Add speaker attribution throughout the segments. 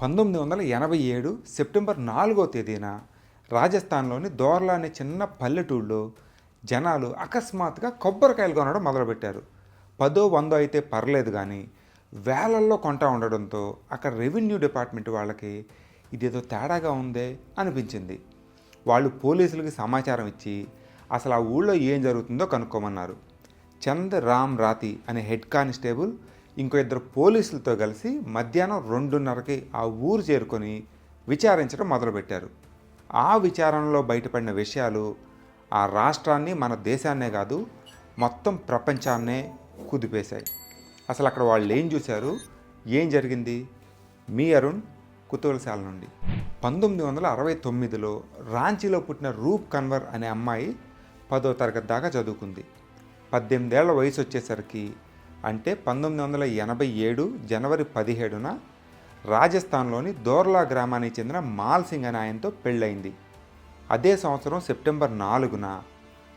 Speaker 1: పంతొమ్మిది వందల ఎనభై ఏడు సెప్టెంబర్ నాలుగో తేదీన రాజస్థాన్లోని దోర్లా అనే చిన్న పల్లెటూళ్ళలో జనాలు అకస్మాత్తుగా కొబ్బరికాయలు కొనడం మొదలుపెట్టారు. పదో వందో అయితే పర్లేదు కానీ వేలల్లో కొంటా ఉండడంతో అక్కడ రెవెన్యూ డిపార్ట్మెంట్ వాళ్ళకి ఇదేదో తేడాగా ఉందే అనిపించింది. వాళ్ళు పోలీసులకి సమాచారం ఇచ్చి అసలు ఆ ఊళ్ళో ఏం జరుగుతుందో కనుక్కోమన్నారు. చంద్ రామ్ రాతి అనే హెడ్ కానిస్టేబుల్ ఇంకో ఇద్దరు పోలీసులతో కలిసి మధ్యాహ్నం రెండున్నరకి ఆ ఊరు చేరుకొని విచారించడం మొదలుపెట్టారు. ఆ విచారణలో బయటపడిన విషయాలు ఆ రాష్ట్రాన్ని మన దేశాన్నే కాదు మొత్తం ప్రపంచాన్నే కుదిపేశాయి. అసలు అక్కడ వాళ్ళు ఏం చూశారు? ఏం జరిగింది? మీ అరుణ్ కుతూహలశాల నుండి. పంతొమ్మిది వందల అరవై తొమ్మిదిలో రాంచీలో పుట్టిన రూప్ కన్వర్ అనే అమ్మాయి పదో తరగతి దాకా చదువుకుంది. పద్దెనిమిదేళ్ళ వయసు వచ్చేసరికి అంటే పంతొమ్మిది వందల ఎనభై ఏడు జనవరి పదిహేడున రాజస్థాన్లోని దోర్లా గ్రామానికి చెందిన మాల్ సింగ్ అనే ఆయనతో పెళ్ళయింది. అదే సంవత్సరం సెప్టెంబర్ నాలుగున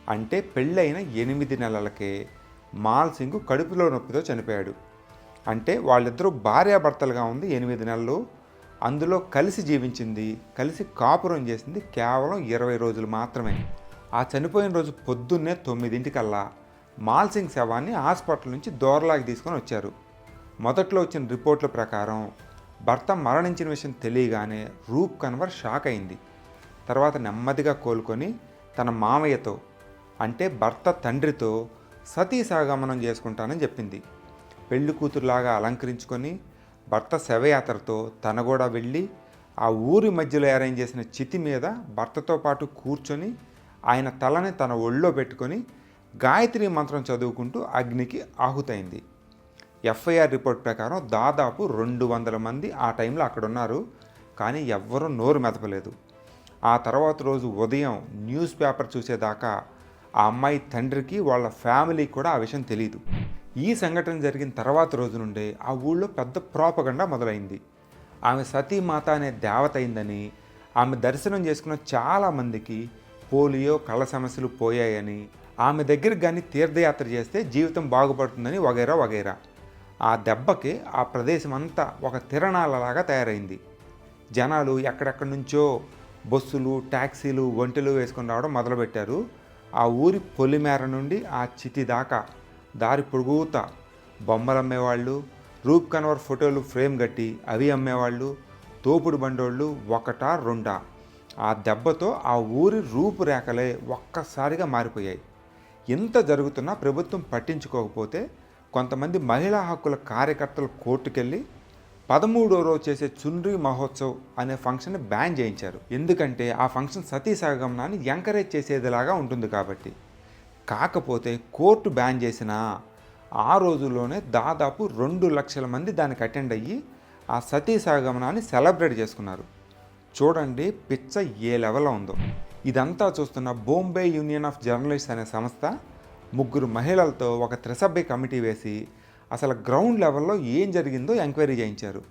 Speaker 1: అంటే పెళ్ళైన ఎనిమిది నెలలకే మాల్ సింగ్ కడుపులో నొప్పితో చనిపోయాడు. అంటే వాళ్ళిద్దరూ భార్యాభర్తలుగా ఉంది ఎనిమిది నెలలు అందులో కలిసి జీవించింది కలిసి కాపురం చేసింది కేవలం ఇరవై రోజులు మాత్రమే. ఆ చనిపోయిన రోజు పొద్దున్నే తొమ్మిదింటికల్లా మాల్సింగ్ శవాన్ని హాస్పిటల్ నుంచి దూరలాగి తీసుకొని వచ్చారు. మొదట్లో వచ్చిన రిపోర్ట్ల ప్రకారం భర్త మరణించిన విషయం తెలియగానే రూప్ కన్వర్ షాక్ అయింది. తర్వాత నెమ్మదిగా కోలుకొని తన మామయ్యతో అంటే భర్త తండ్రితో సతీ సహగమనం చేసుకుంటానని చెప్పింది. పెళ్ళి కూతురులాగా అలంకరించుకొని భర్త శవయాత్రతో తన కూడా వెళ్ళి ఆ ఊరి మధ్యలో అరేంజ్ చేసిన చితి మీద భర్తతో పాటు కూర్చొని ఆయన తలని తన ఒళ్ళో పెట్టుకొని గాయత్రి మంత్రం చదువుకుంటూ అగ్నికి ఆహుతైంది. ఎఫ్ఐఆర్ రిపోర్ట్ ప్రకారం దాదాపు రెండు వందల మంది ఆ టైంలో అక్కడ ఉన్నారు. కానీ ఎవ్వరూ నోరు మెదపలేదు. ఆ తర్వాత రోజు ఉదయం న్యూస్ పేపర్ చూసేదాకా ఆ అమ్మాయి తండ్రికి వాళ్ళ ఫ్యామిలీకి కూడా ఆ విషయం తెలియదు ఈ సంఘటన జరిగిన తర్వాత రోజు నుండే ఆ ఊళ్ళో పెద్ద ప్రోపగండా మొదలైంది. ఆమె సతీమాత అనే దేవత అయిందని ఆమె దర్శనం చేసుకున్న చాలామందికి పోలియో కళ్ళ సమస్యలు పోయాయని ఆమె దగ్గరికి కానీ తీర్థయాత్ర చేస్తే జీవితం బాగుపడుతుందని వగైరా వగైరా. ఆ దెబ్బకి ఆ ప్రదేశం అంతా ఒక తిరణాలలాగా తయారైంది. జనాలు ఎక్కడెక్కడి నుంచో బస్సులు ట్యాక్సీలు ఒంటెలు వేసుకొని రావడం మొదలుపెట్టారు. ఆ ఊరి పొలిమేర నుండి ఆ చితి దాకా దారి పొడుగుతా బొమ్మలు అమ్మేవాళ్ళు రూప్ కన్వర్ ఫోటోలు ఫ్రేమ్ కట్టి అవి అమ్మేవాళ్ళు తోపుడు బండోళ్ళు ఒకటా రెండా. ఆ దెబ్బతో ఆ ఊరి రూపురేఖలే ఒక్కసారిగా మారిపోయాయి. ఇంత జరుగుతున్నా ప్రభుత్వం పట్టించుకోకపోతే కొంతమంది మహిళా హక్కుల కార్యకర్తలు కోర్టుకెళ్ళి పదమూడో రోజు చేసే చున్రీ మహోత్సవ్ అనే ఫంక్షన్ని బ్యాన్ చేయించారు. ఎందుకంటే ఆ ఫంక్షన్ సతీ సగమనాన్ని ఎంకరేజ్ చేసేదిలాగా ఉంటుంది కాబట్టి. కాకపోతే కోర్టు బ్యాన్ చేసిన ఆ రోజుల్లోనే దాదాపు రెండు లక్షల మంది దానికి అటెండ్ అయ్యి ఆ సతీ సగమనాన్ని సెలబ్రేట్ చేసుకున్నారు. చూడండి పిచ్చ ఏ లెవెల్లో ఉందో. ఇదంతా చూస్తున్న బొంబే యూనియన్ ఆఫ్ జర్నలిస్ట్ అనే సంస్థ ముగ్గురు మహిళలతో ఒక త్రిసభ్య కమిటీ వేసి అసలు గ్రౌండ్ లెవెల్లో ఏం జరిగిందో ఎంక్వైరీ చేయించారు.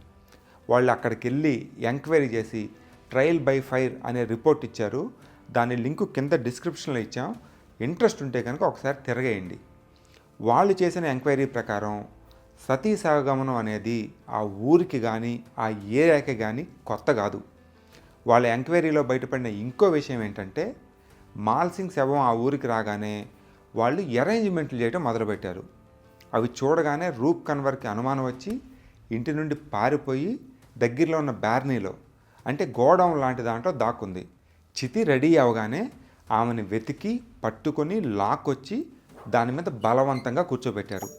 Speaker 1: వాళ్ళు అక్కడికి వెళ్ళి ఎంక్వైరీ చేసి ట్రయల్ బై ఫైర్ అనే రిపోర్ట్ ఇచ్చారు. దాని లింకు కింద డిస్క్రిప్షన్లో ఇచ్చాం. ఇంట్రెస్ట్ ఉంటే కనుక ఒకసారి తిరగేయండి. వాళ్ళు చేసిన ఎంక్వైరీ ప్రకారం సతీ సాగమనం అనేది ఆ ఊరికి కానీ ఆ ఏరియాకి కానీ కొత్త కాదు. వాళ్ళ ఎంక్వైరీలో బయటపడిన ఇంకో విషయం ఏంటంటే మాల్సింగ్ శవం ఆ ఊరికి రాగానే వాళ్ళు అరేంజ్మెంట్లు చేయడం మొదలుపెట్టారు. అవి చూడగానే రూప్ కన్వర్కి అనుమానం వచ్చి ఇంటి నుండి పారిపోయి దగ్గరలో ఉన్న బ్యార్నీలో అంటే గోడౌన్ లాంటి దాంట్లో దాక్కుంది. చితి రెడీ అవగానే ఆమెను వెతికి పట్టుకొని లాక్కొచ్చి దాని మీద బలవంతంగా కూర్చోబెట్టారు.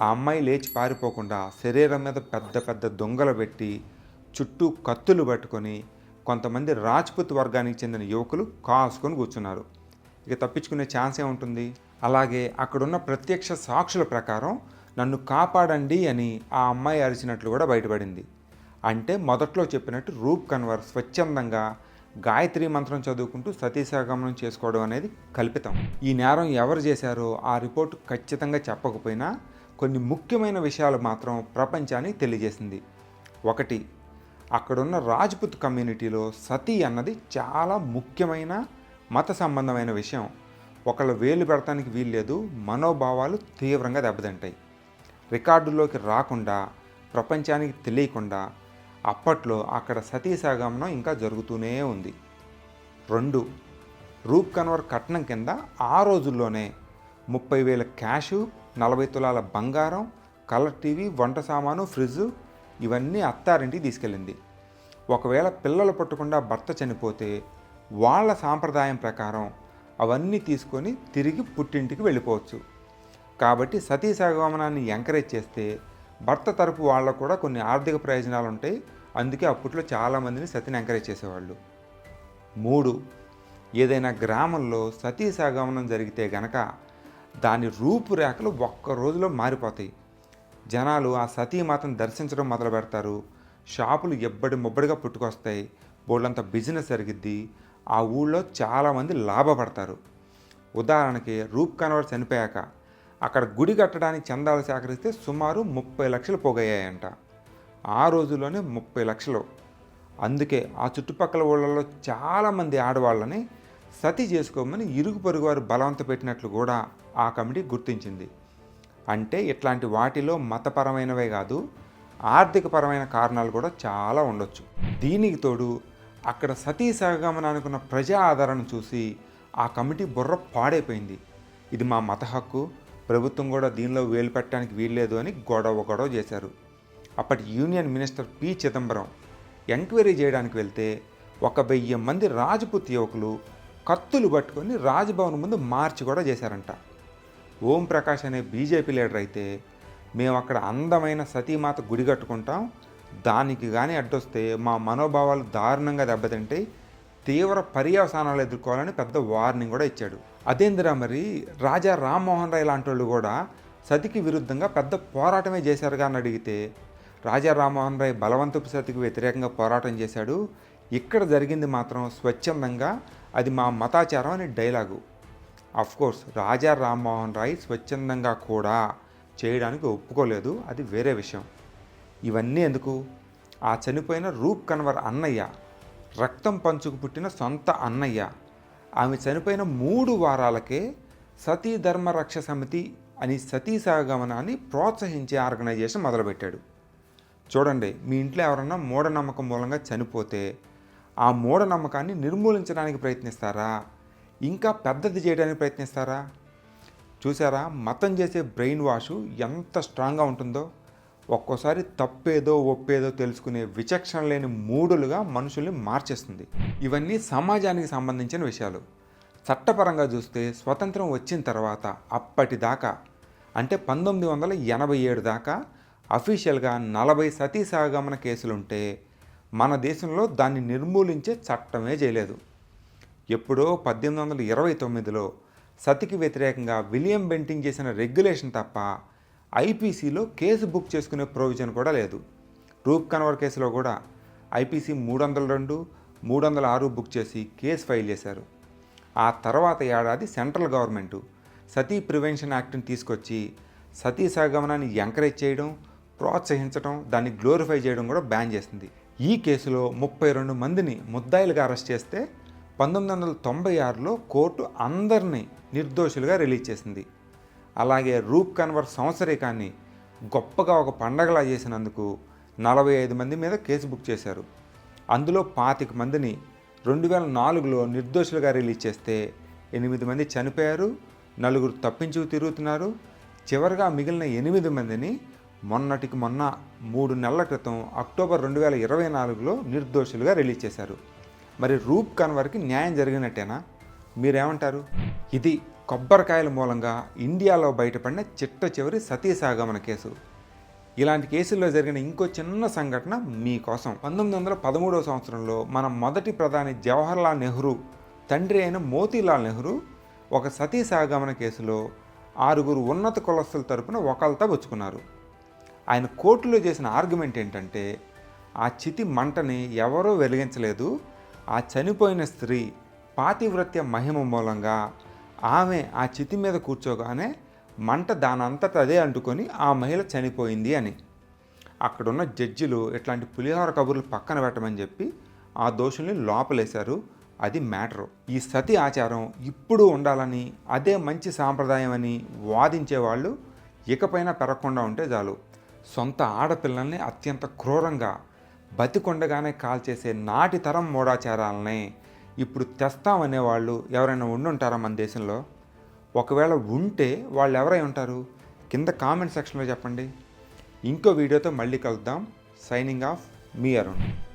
Speaker 1: ఆ అమ్మాయి లేచి పారిపోకుండా శరీరం మీద పెద్ద పెద్ద దొంగలు పెట్టి చుట్టూ కత్తులు పట్టుకొని కొంతమంది రాజ్పుత్ వర్గానికి చెందిన యువకులు కాసుకొని కూర్చున్నారు. ఇక తప్పించుకునే ఛాన్స్ ఏముంటుంది? అలాగే అక్కడున్న ప్రత్యక్ష సాక్షుల ప్రకారం నన్ను కాపాడండి అని ఆ అమ్మాయి అరిచినట్లు కూడా బయటపడింది. అంటే మొదట్లో చెప్పినట్టు రూప్ కన్వర్ స్వచ్ఛందంగా గాయత్రి మంత్రం చదువుకుంటూ సతీసాగమనం చేసుకోవడం అనేది కల్పితం. ఈ నేరం ఎవరు చేశారో ఆ రిపోర్టు ఖచ్చితంగా చెప్పకపోయినా కొన్ని ముఖ్యమైన విషయాలు మాత్రం ప్రపంచానికి తెలియజేసింది. ఒకటి అక్కడున్న రాజ్పుత్ కమ్యూనిటీలో సతీ అన్నది చాలా ముఖ్యమైన మత సంబంధమైన విషయం. ఒకళ్ళు వేలు పెడతానికి వీల్లేదు మనోభావాలు తీవ్రంగా దెబ్బతింటాయి. రికార్డుల్లోకి రాకుండా ప్రపంచానికి తెలియకుండా అప్పట్లో అక్కడ సతీ సహగమనం ఇంకా జరుగుతూనే ఉంది. రెండు రూప్ కన్వర్ కట్నం కింద ఆ రోజుల్లోనే ముప్పై వేల క్యాషు నలభై తులాల బంగారం కలర్ టీవీ వంట సామాను ఫ్రిడ్జ్ ఇవన్నీ అత్తారింటికి తీసుకెళ్ళింది. ఒకవేళ పిల్లలు పుట్టకుండా భర్త చనిపోతే వాళ్ళ సాంప్రదాయం ప్రకారం అవన్నీ తీసుకొని తిరిగి పుట్టింటికి వెళ్ళిపోవచ్చు. కాబట్టి సతీ సగమనాన్ని ఎంకరేజ్ చేస్తే భర్త తరపు వాళ్ళకు కూడా కొన్ని ఆర్థిక ప్రయోజనాలు ఉంటాయి. అందుకే అప్పట్లో చాలామందిని సతిని ఎంకరేజ్ చేసేవాళ్ళు. మూడు ఏదైనా గ్రామంలో సతీ సహగమనం జరిగితే గనక దాని రూపురేఖలు ఒక్క రోజులో మారిపోతాయి. జనాలు ఆ సతీమాతను దర్శించడం మొదలు పెడతారు. షాపులు ఎబ్బడి ముబ్బడిగా పుట్టుకొస్తాయి. బోళ్ళంత బిజినెస్ జరిగిద్ది. ఆ ఊళ్ళో చాలామంది లాభపడతారు. ఉదాహరణకి రూప్ కన్వర్ చనిపోయాక అక్కడ గుడి కట్టడానికి చందాలు సేకరిస్తే సుమారు ముప్పై లక్షలు పోగయ్యాయంట. ఆ రోజుల్లోనే ముప్పై లక్షలు. అందుకే ఆ చుట్టుపక్కల ఊళ్ళలో చాలామంది ఆడవాళ్ళని సతి చేసుకోమని ఇరుగు పొరుగు వారు బలవంత పెట్టినట్లు కూడా ఆ కమిటీ గుర్తించింది. అంటే ఇట్లాంటి వాటిలో మతపరమైనవే కాదు ఆర్థికపరమైన కారణాలు కూడా చాలా ఉండొచ్చు. దీనికి తోడు అక్కడ సతీ సహగమనానికి ఉన్న ప్రజా ఆదరణ చూసి ఆ కమిటీ బుర్ర పాడైపోయింది. ఇది మా మత హక్కు ప్రభుత్వం కూడా దీనిలో వేలు పెట్టడానికి వీల్లేదు అని గొడవ గొడవ చేశారు. అప్పటి union minister P. Chidambaram enquiry చేయడానికి వెళ్తే ఒక వెయ్యి మంది రాజపుత్ యువకులు కత్తులు పట్టుకొని రాజ్భవన్ ముందు మార్చి కూడా చేశారంట. ఓం ప్రకాష్ అనే బీజేపీ లీడర్ అయితే మేము అక్కడ అందమైన సతీమాత గుడి కట్టుకుంటాం. దానికి కానీ అడ్డొస్తే మా మనోభావాలు దారుణంగా దెబ్బతింటాయి తీవ్ర పర్యవసానాలు ఎదుర్కోవాలని పెద్ద వార్నింగ్ కూడా ఇచ్చాడు. అదేందిరా మరి? రాజా రామ్మోహన్ రాయ్ లాంటి వాళ్ళు కూడా సతికి విరుద్ధంగా పెద్ద పోరాటమే చేశారుగా అని అడిగితే రాజా రామ్మోహన్ రాయ్ బలవంతపు సతికి వ్యతిరేకంగా పోరాటం చేశాడు. ఇక్కడ జరిగింది మాత్రం స్వచ్ఛందంగా అది మా మతాచారం అని డైలాగు. కోర్స్ రాజా రామ్మోహన్ రాయ్ స్వచ్ఛందంగా కూడా చేయడానికి ఒప్పుకోలేదు. అది వేరే విషయం. ఇవన్నీ ఎందుకు? ఆ చనిపోయిన రూప్ కన్వర్ అన్నయ్య రక్తం పంచుకు పుట్టిన సొంత అన్నయ్య ఆమె చనిపోయిన మూడు వారాలకే సతీ ధర్మ రక్ష సమితి అని సతీ సహగమనాన్ని ప్రోత్సహించే ఆర్గనైజేషన్ మొదలుపెట్టాడు. చూడండి మీ ఇంట్లో ఎవరన్నా మూఢనమ్మకం మూలంగా చనిపోతే ఆ మూఢనమ్మకాన్ని నిర్మూలించడానికి ప్రయత్నిస్తారా? ఇంకా పెద్దది చేయడానికి ప్రయత్నిస్తారా? చూసారా మతం చేసే బ్రెయిన్ వాష్ ఎంత స్ట్రాంగ్గా ఉంటుందో? ఒక్కోసారి తప్పేదో ఒప్పేదో తెలుసుకునే విచక్షణ లేని మూడులుగా మనుషుల్ని మార్చేస్తుంది. ఇవన్నీ సమాజానికి సంబంధించిన విషయాలు. చట్టపరంగా చూస్తే స్వతంత్రం వచ్చిన తర్వాత అప్పటిదాకా అంటే పంతొమ్మిది వందల ఎనభై ఏడు దాకా అఫీషియల్గా నలభై సతీ సహగమన కేసులుంటే మన దేశంలో దాన్ని నిర్మూలించే చట్టమే చేయలేదు. ఎప్పుడో పద్దెనిమిది వందల ఇరవై తొమ్మిదిలో సతికి వ్యతిరేకంగా విలియం బెంటింగ్ చేసిన రెగ్యులేషన్ తప్ప ఐపీసీలో కేసు బుక్ చేసుకునే ప్రొవిజన్ కూడా లేదు. రూప్ కన్వర్ కేసులో కూడా ఐపీసీ మూడు వందల రెండు మూడు వందల ఆరు బుక్ చేసి కేసు ఫైల్ చేశారు. ఆ తర్వాత ఏడాది సెంట్రల్ గవర్నమెంటు సతీ ప్రివెన్షన్ యాక్ట్ని తీసుకొచ్చి సతీ సగమనాన్ని ఎంకరేజ్ చేయడం ప్రోత్సహించడం దాన్ని గ్లోరిఫై చేయడం కూడా బ్యాన్ చేసింది. ఈ కేసులో ముప్పై రెండు మందిని ముద్దాయిలుగా అరెస్ట్ చేస్తే పంతొమ్మిది వందల తొంభై ఆరులో కోర్టు అందరినీ నిర్దోషులుగా రిలీజ్ చేసింది. అలాగే రూప్ కన్వర్ సంవత్సరీకాన్ని గొప్పగా ఒక పండగలా చేసినందుకు నలభై ఐదు మంది మీద కేసు బుక్ చేశారు. అందులో పాతిక మందిని రెండు వేల నాలుగులో నిర్దోషులుగా రిలీజ్ చేస్తే ఎనిమిది మంది చనిపోయారు నలుగురు తప్పించు తిరుగుతున్నారు. చివరిగా మిగిలిన ఎనిమిది మందిని మొన్నటికి మొన్న మూడు నెలల క్రితం అక్టోబర్ రెండు వేల ఇరవై నాలుగులో నిర్దోషులుగా రిలీజ్ చేశారు. మరి రూప్ కన్వర్కి న్యాయం జరిగినట్టేనా? మీరేమంటారు? ఇది కొబ్బరికాయల మూలంగా ఇండియాలో బయటపడిన చిట్ట చివరి సతీసాగమన కేసు. ఇలాంటి కేసుల్లో జరిగిన ఇంకో చిన్న సంఘటన మీకోసం పంతొమ్మిది వందల పదమూడవ సంవత్సరంలో మన మొదటి ప్రధాని జవహర్లాల్ నెహ్రూ తండ్రి అయిన మోతీలాల్ నెహ్రూ ఒక సతీసాగమన కేసులో ఆరుగురు ఉన్నత కులస్తుల తరపున ఒకళ్ళతో పుచ్చుకున్నారు. ఆయన కోర్టులో చేసిన ఆర్గ్యుమెంట్ ఏంటంటే ఆ చితి మంటని ఎవరూ వెలిగించలేదు ఆ చనిపోయిన స్త్రీ పాతివ్రత్య మహిమ మూలంగా ఆమె ఆ చితి మీద కూర్చోగానే మంట దానంతట అదే అంటుకొని ఆ మహిళ చనిపోయింది అని. అక్కడున్న జడ్జిలు ఇట్లాంటి పులిహోర కబుర్లు పక్కన పెట్టమని చెప్పి ఆ దోషుల్ని లోపలేశారు. అది మ్యాటరు. ఈ సతి ఆచారం ఇప్పుడు ఉండాలని అదే మంచి సాంప్రదాయం అని వాదించే వాళ్ళు ఇకపైన పెరగకుండా ఉంటే చాలు. సొంత ఆడపిల్లల్ని అత్యంత క్రూరంగా బతికొండగానే కాల్చేసే నాటి తరం మూఢాచారాలని ఇప్పుడు తెస్తామనే వాళ్ళు ఎవరైనా ఉండుంటారా మన దేశంలో? ఒకవేళ ఉంటే వాళ్ళు ఎవరై ఉంటారు? కింద కామెంట్ సెక్షన్లో చెప్పండి. ఇంకో వీడియోతో మళ్ళీ కలుద్దాం. సైనింగ్ ఆఫ్ మీ అరుణ్.